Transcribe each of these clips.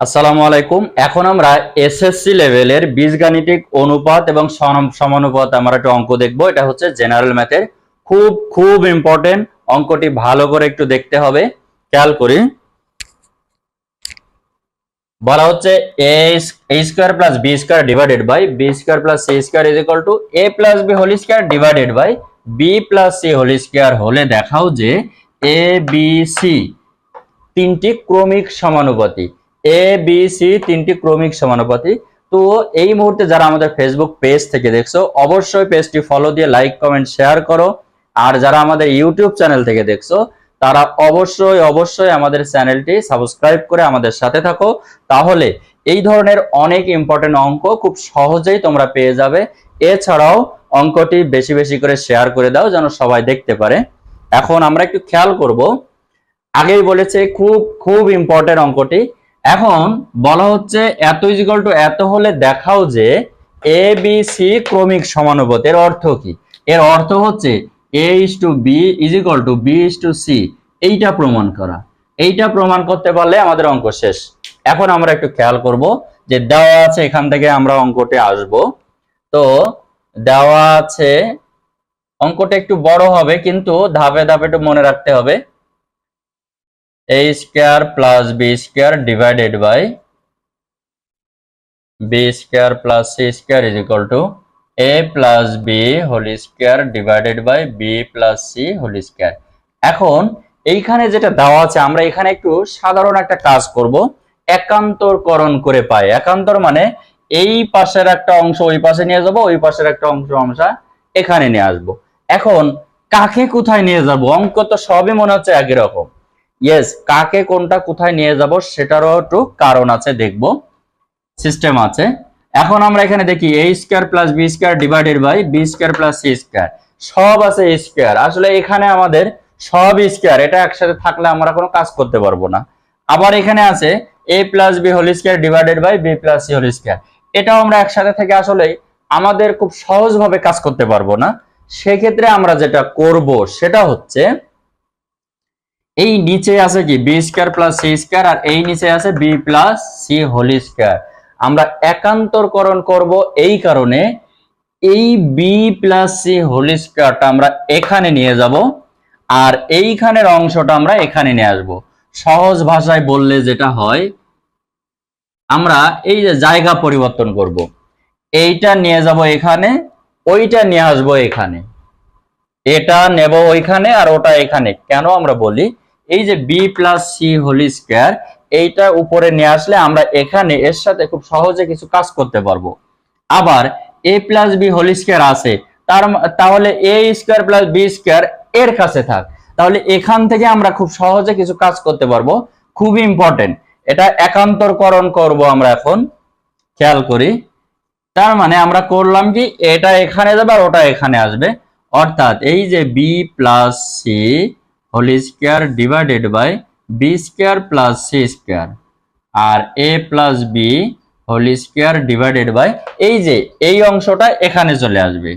আসসালামু আলাইকুম। এখন আমরা এসএসসি লেভেলের বীজগাণিতিক অনুপাত এবং সমানুপাত আমরা একটা অঙ্ক দেখব। এটা হচ্ছে জেনারেল ম্যাথের খুব খুব ইম্পর্টেন্ট অঙ্কটি ভালো করে একটু দেখতে হবে। খেয়াল করি। বলা হচ্ছে A square plus B square divided by B square plus C square is equal to A plus B whole square divided by B plus C whole square হলে দেখাও যে এ বি সি তিনটি ক্রমিক সমানুপাতি এ বি সি তিনটি ক্রমিক সমানুপাতি। তো এই মুহূর্তে যারা আমাদের ফেসবুক পেজ থেকে দেখছ, অবশ্যই পেজটি ফলো দিয়ে লাইক কমেন্ট শেয়ার করো। আর যারা আমাদের ইউটিউব চ্যানেল থেকে দেখছ, তারা অবশ্যই অবশ্যই আমাদের চ্যানেলটি সাবস্ক্রাইব করে আমাদের সাথে থাকো। তাহলে এই ধরনের অনেক ইম্পর্টেন্ট অঙ্ক খুব সহজেই তোমরা পেয়ে যাবে। এছাড়াও অঙ্কটি বেশি বেশি করে শেয়ার করে দাও, যেন সবাই দেখতে পারে। এখন আমরা একটু খেয়াল করব। আগেই বলেছে খুব খুব ইম্পর্টেন্ট অঙ্কটি। এখন বলা হচ্ছে এত ইজিকাল টু এত হলে দেখাও যে এ বি সি ক্রমিক সমানুপাত, এর অর্থ কি? এর অর্থ হচ্ছে A is to B is equal to B is to C এইটা প্রমাণ করা। এইটা প্রমাণ করতে পারলে আমাদের অঙ্ক শেষ। এখন আমরা একটু খেয়াল করব যে দেওয়া আছে এখান থেকে আমরা অঙ্কটি আসব। তো দেওয়া আছে, অঙ্কটা একটু বড় হবে, কিন্তু ধাপে ধাপে একটু মনে রাখতে হবে। A square plus b square divided by b square plus c square is equal to a plus b whole square divided by b plus c whole square. এখন এইখানে যেটা দেওয়া আছে, আমরা এখানে একটু সাধারণ একটা কাজ করব। একান্তরকরণ করে পাই। একান্তর মানে এই পাশের একটা অংশ ওই পাশে নিয়ে যাব, ওই পাশের একটা অংশ অংশ এখানে নিয়ে আসব। এখন কাকে কোথায় নিয়ে যাব? অঙ্ক তো সবই মনে হচ্ছে একই রকম। ইয়েস কাকে কোনটা কোথায় নিয়ে যাব সেটারও একটু কারণ আছে, দেখব। সিস্টেম আছে। এখন আমরা এখানে দেখি A square plus B square divided by B square plus C square সব আছে স্কোয়ার আসলে এখানে আমাদের সব স্কোয়ার এটা একসাথে থাকলে আমরা কোনো কাজ করতে পারব না। আবার এখানে আছে A plus B whole square divided by B plus C whole square এটাও আমরা একসাথে থেকে আসলে আমাদের খুব সহজভাবে কাজ করতে পারব না। সেক্ষেত্রে আমরা যেটা করব সেটা হচ্ছে এই নিচে আছে কি? B square plus C square আর এই নিচে আছে B plus C whole square আমরা একান্তরকরণ করব এই কারণে এই বি প্লাস সি হোল স্কোয়ারটা আমরা এখানে নিয়ে যাব আর এইখানের অংশটা আমরা এখানে নিয়ে আসব। সহজ ভাষায় বললে যেটা হয়, আমরা এই যে জায়গা পরিবর্তন করব। এইটা নিয়ে যাব এখানে, ওইটা নিয়ে আসব এখানে। এটা নেব ওইখানে আর ওটা এখানে। কেন আমরা বলি? এই যে B plus C whole square এইটা উপরে নিয়ে আসলে আমরা এখানে এর সাথে খুব সহজে কিছু কাজ করতে পারব। আবার A plus B whole square আছে, তার তাহলে A square plus B square এর কাছে থাক। তাহলে এখান থেকে আমরা খুব সহজে কিছু কাজ করতে পারব। খুব ইম্পর্টেন্ট এটা একান্তরকরণ করব আমরা এখন। খেয়াল করি। তার মানে আমরা করলাম কি, এটা এখানে যাবে আর ওটা এখানে আসবে। অর্থাৎ এই যে B plus C whole square divided by B square plus C square R A plus B whole square divided by এই যে, এই অংশটা এখানে চলে আসবে।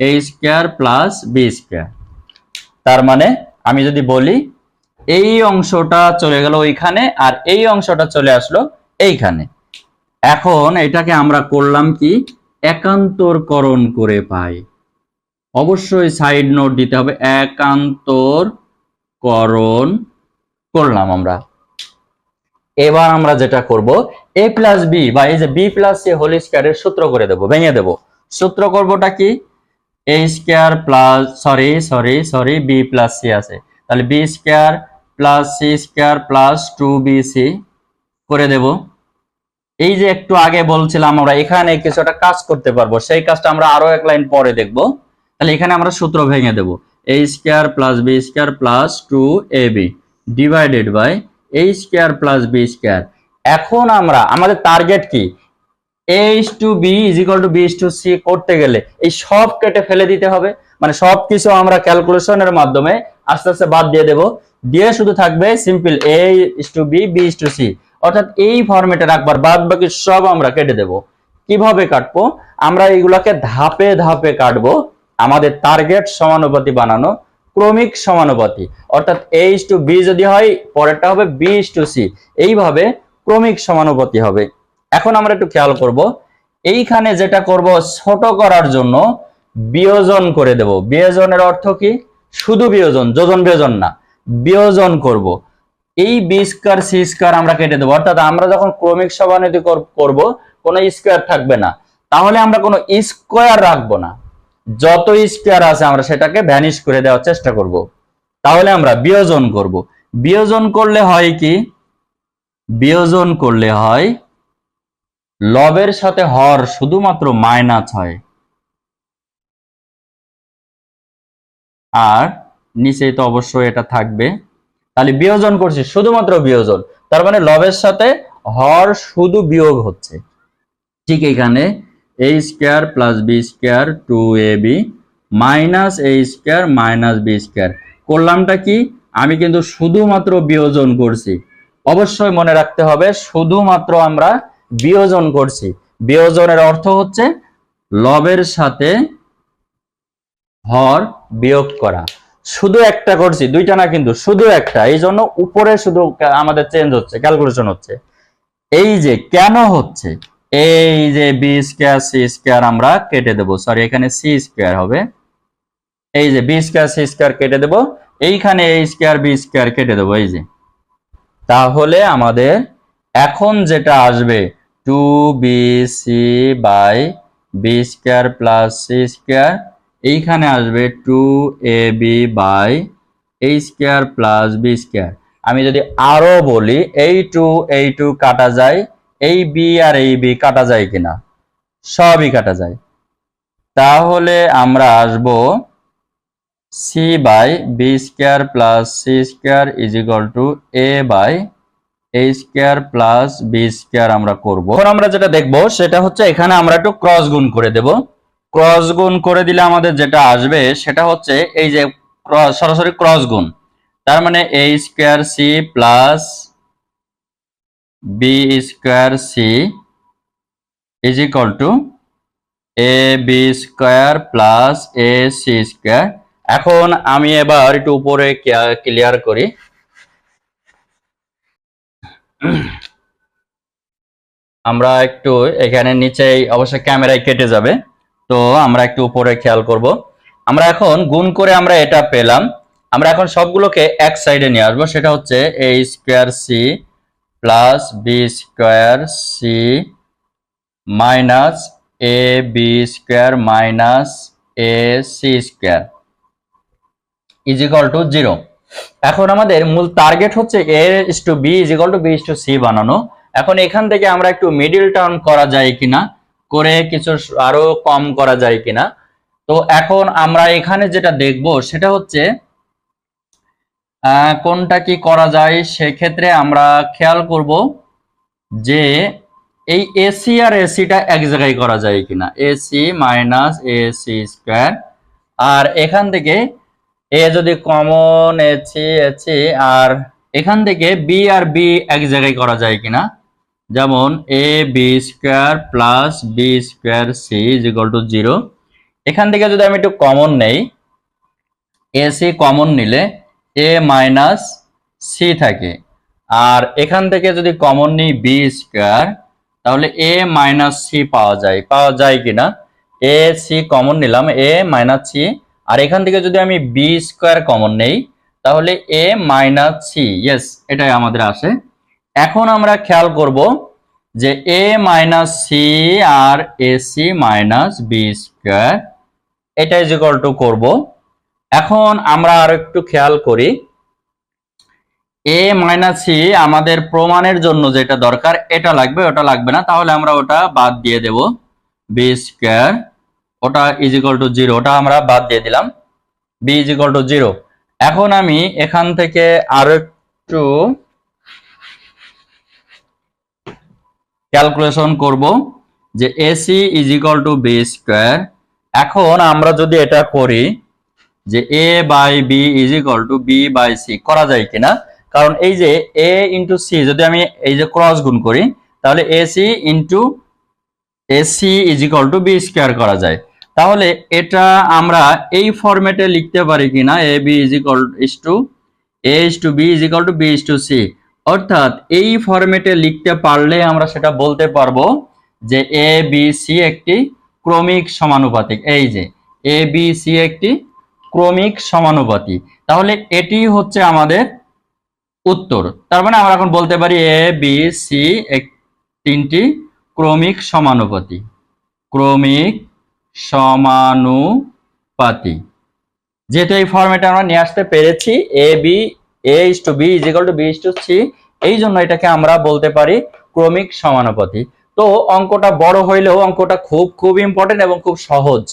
A square plus B square তার মানে আমি যদি বলি, এই অংশটা চলে গেল ওইখানে আর এই অংশটা চলে আসলো এইখানে। এখন এটাকে আমরা করলাম কি? একান্তরকরণ করে পাই। অবশ্যই সাইড নোট দিতে হবে একান্তরকরণ করলাম আমরা। এবার আমরা যেটা করব এ প্লাস বি বা এই যে বি প্লাস সি হোল স্কোয়ারের সূত্র করে দেব, ভেঙে দেব। সূত্র করবোটা কি? A square plus sorry sorry sorry B plus C আছে। তাহলে B square plus C square plus two B C করে দেব। এই যে একটু আগে বলছিলাম আমরা, এখানে কিছু একটা কাজ করতে পারব, সেই কাজটা আমরা আরও এক লাইন পরে দেখব। তাহলে এখানে আমরা সূত্র ভেঙে দেব। A square plus B square plus two A B divided by A square plus B square এখন আমরা, আমাদের টার্গেট কি? A is to B is equal to B is to C করতে গেলে এই সব কেটে ফেলে দিতে হবে। মানে সব কিছু আমরা ক্যালকুলেশনের মাধ্যমে আস্তে আস্তে বাদ দিয়ে দেব। দিয়ে শুধু থাকবে simple A to B B is to C অর্থাৎ এই ফরম্যাটে রাখবার বাদ বাকি সব আমরা কেটে দেব। কীভাবে কাটবো? আমরা এইগুলাকে ধাপে ধাপে কাটবো। আমাদের টার্গেট সমানুপাতি বানানো, ক্রমিক সমানুপাতি। অর্থাৎ এ ইস টু বি যদি হয়, পরেরটা হবে বি ইস টু সি এইভাবে ক্রমিক সমানুপাতি হবে। এখন আমরা একটু খেয়াল করব। এইখানে যেটা করব, ছোট করার জন্য বিয়োজন করে দেব। বিয়োজনের অর্থ কি? শুধু বিয়োজন, যোজন বিয়োজন না, বিয়োজন করব। এই বি স্কয়ার সি স্কয়ার আমরা কেটে দেবো। অর্থাৎ আমরা যখন ক্রমিক সমানুপাতি কর- করব, কোনো স্কয়ার থাকবে না। তাহলে আমরা কোনো স্কয়ার রাখব না। যত স্কয়ার আছে আমরা সেটাকে ভ্যানিশ করে দেওয়ার চেষ্টা করব। তাহলে আমরা বিয়োজন করব। বিয়োজন করলে হয় কি? বিয়োজন করলে হয় লবের সাথে হর শুধুমাত্র মাইনাস হয়। আর নিচে তো অবশ্যই এটা থাকবে। তাহলে বিয়োজন করছি শুধুমাত্র বিয়োজন। তার মানে লবের সাথে হর শুধু বিয়োগ হচ্ছে। ঠিক এখানে A square plus B square two A B minus A square minus B square করলামটা কি? আমি কিন্তু শুধুমাত্র বিয়োজন করছি। অবশ্যই মনে রাখতে হবে, শুধুমাত্র আমরা বিয়োজন করছি। বিয়োজনের অর্থ হচ্ছে লবের সাথে হর বিয়োগ করা। শুধু একটা করছি, দুইটা না কিন্তু, শুধু একটা। এই জন্য উপরে শুধু আমাদের চেঞ্জ হচ্ছে ক্যালকুলেশন হচ্ছে। এই যে কেন হচ্ছে? এই যে বি স্কোয়ার সি স্কোয়ার আমরা কেটে দেব। সরি এখানে সি স্কোয়ার হবে। এই যে বি স্কোয়ার সি স্কোয়ার কেটে দেব। এইখানে এই স্কোয়ার বি স্কোয়ার কেটে দেবো, এই যে। তাহলে আমাদের এখন যেটা আসবে two B C by B square plus C square এইখানে আসবে two A B by A square plus B square আমি যদি আরও বলি, এই টু এই টু কাটা যায় এই বি আর এই বি কাটা যায় কিনা? সবই কাটা যায়। তাহলে আমরা আসব C by B square plus C square is equal to A by A square plus B square আমরা করব। এখন আমরা যেটা দেখব, সেটা হচ্ছে এখানে আমরা একটু ক্রস গুণ করে দেব। ক্রস গুণ করে দিলে আমাদের যেটা আসবে, সেটা হচ্ছে এই যে সরাসরি ক্রস গুণ। তার মানে A square C plus B square C is equal to A B square plus A C square এখন আমি এবার একটু উপরে ক্লিয়ার করি। আমরা একটু এখানে নিচে অবশ্যই ক্যামেরায় কেটে যাবে, তো আমরা একটু উপরে খেয়াল করব। আমরা এখন গুণ করে আমরা এটা পেলাম। আমরা এখন সবগুলোকে এক সাইডে নিয়ে আসব, সেটা হচ্ছে A square C plus B square C minus A B square minus A C square is equal to zero এখন আমাদের মূল টার্গেট হচ্ছে A is to B is equal to B is to C বানানো। এখন এখান থেকে আমরা একটু মিডিল টার্ম করা যায় কিনা, করে কিছু আরও কম করা যায় কিনা। তো এখন আমরা এখানে যেটা দেখব, সেটা হচ্ছে কোনটা কি করা যায়? সেক্ষেত্রে আমরা খেয়াল করব যে এই এসি আর এসিটা এক জায়গায় করা যায় কিনা। এসি মাইনাস এসি স্কোয়ার আর এখান থেকে এ যদি কমন এসি এসি আর এখান থেকে বি আর বি এক জায়গায় করা যায় কিনা। যেমন A B square plus B square C is equal to zero এখান থেকে যদি আমি একটু কমন নেই এসি কমন নিলে এ মাইনাস সি থাকে। আর এখান থেকে যদি কমন নিই বি স্কোয়ার তাহলে এ মাইনাস সি পাওয়া যায়। পাওয়া যায় কিনা? এ সি কমন নিলাম। এ মাইনাস সি আর এখান থেকে যদি আমি বি স্কোয়ার কমন নেই, তাহলে এ মাইনাস সি ইয়েস এটাই আমাদের আসে। এখন আমরা খেয়াল করব যে A minus C R A C minus B square এটা ইজ ইকাল টু করব। এখন আমরা আর একটু খেয়াল করি। এ মাইনাস সি আমাদের প্রমাণের জন্য যেটা দরকার, এটা লাগবে, ওটা লাগবে না, তাহলে আমরা ওটা বাদ দিয়ে দেব। বি স্কোয়ার ওটা ইজ ইকাল টু জিরো ওটা আমরা বাদ দিয়ে দিলাম। B is equal to zero এখন আমি এখান থেকে আরও একটু ক্যালকুলেশন করব যে AC is equal to B square এখন আমরা যদি এটা করি যে A by B is equal to B by C করা যায় কিনা? কারণ এই যে এ ইন্টু সি যদি আমি এই যে ক্রস গুণ করি, তাহলে A C into A C is equal to B square করা যায়। তাহলে এটা আমরা এই ফরম্যাটে লিখতে পারি কিনা? A B is equal is to A is to B is equal to B is to C অর্থাৎ এই ফরম্যাটে লিখতে পারলে আমরা সেটা বলতে পারব যে এ বি সি একটি ক্রমিক সমানুপাতিক। এই যে এ বি সি একটি ক্রমিক সমানুপাতি। তাহলে এটি হচ্ছে আমাদের উত্তর। তার মানে আমরা এখন বলতে পারি এ বি সি তিনটি ক্রমিক সমানুপাতি। ক্রমিক সমানুপাতি। যেহেতু এই ফরম্যাটে আমরা নিয়ে আসতে পেরেছি A B A is to B is equal to B to C এই জন্য এটাকে আমরা বলতে পারি ক্রমিক সমানুপাতি। তো অঙ্কটা বড় হইলেও অঙ্কটা খুব খুব ইম্পর্টেন্ট এবং খুব সহজ।